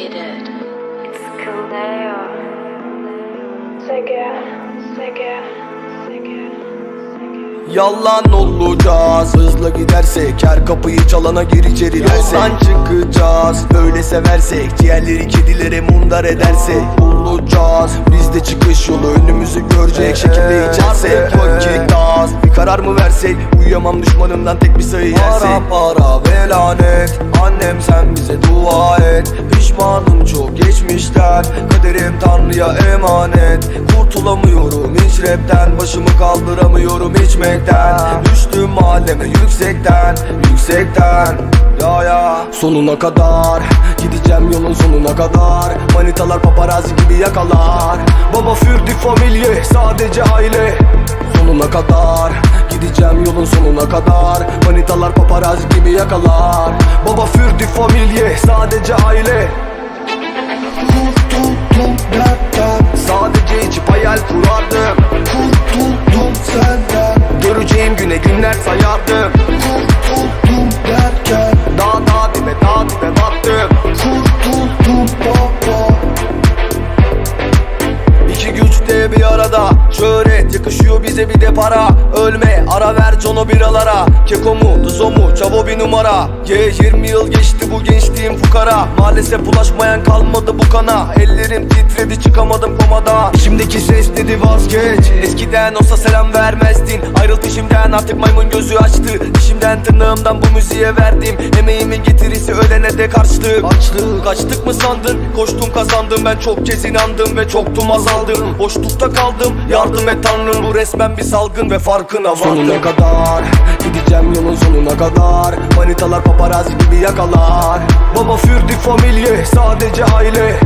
created. Sıkılıyor. Sege. Yalan olacağız. Hızlı gidersek her kapıyı çalana gir içeri Yoldan çıkacağız. Öyle seversek Diğerleri kedilere mundar edersek. Olacağız Bizde çıkış yolu önümüzü görecek Şekilde ee, içersek. Ee, karar mı versek? Uyuyamam düşmanımdan tek bir sayı yersek? Para para ve lanet Annem sen bize dua et. Pişmanım çok geçmişten. Kaderim tanrıya emanet. Kurtulamıyorum hiç rapten. Başımı kaldıramıyorum içmekten. Düştüm mahalleme yüksekten Yüksekten. Ya ya. Sonuna kadar Gideceğim yolun sonuna kadar. Manitalar paparazzi gibi yakalar. Baba fürdi familye sadece aile. Sonuna kadar Gideceğim yolun sonuna kadar. Manitalar paparazzi gibi yakalar? Baba fürdi familye sadece aile. Kurtuldum dertten Sadece içip hayal kurardım. Kurtuldum senden Göreceğim güne günler sayardım. Kurtuldum derken Dağ dağ dibe dağ dibe battım Kurtuldum baba İki güç de bir arada Şöhret yakışıyor bize bir de para. Ölme ara ver cono biralara. Keko mu Duzo mu Çavo bir numara. Ye 20 yıl geçti bu gençliğim fukara. Maalesef bulaşmayan kalmadı bu kana. Ellerim titredi çıkamadım komada. İçimdeki ses dedi vazgeç. Eskiden olsa selam vermezdin. Ayrıl peşimden artık maymun gözü açtı. Dişimden tırnağımdan bu müziğe verdim. Emeğimin getirisi ölene de karşılık. Açlık kaçtık mı sandın? Koştum kazandım ben çok kez inandım Ve çoktum azaldım. Boşlukta kaldım. Yardım et tanrım. Bu resmen bir salgın ve farkına vardım. Sonuna kadar gideceğim yolun sonuna kadar Manitalar paparazzi gibi yakalar. Baba fürdi familye sadece aile.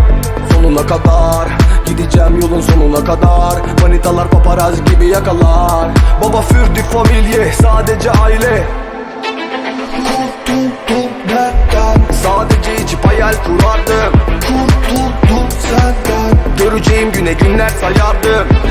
Sonuna kadar Gideceğim yolun sonuna kadar. Manitalar paparazzi gibi yakalar. Baba fürdi familye sadece aile. Kurtuldum dertten Sadece içip hayal kurardım. Kurtuldum senden. Göreceğim güne günler sayardım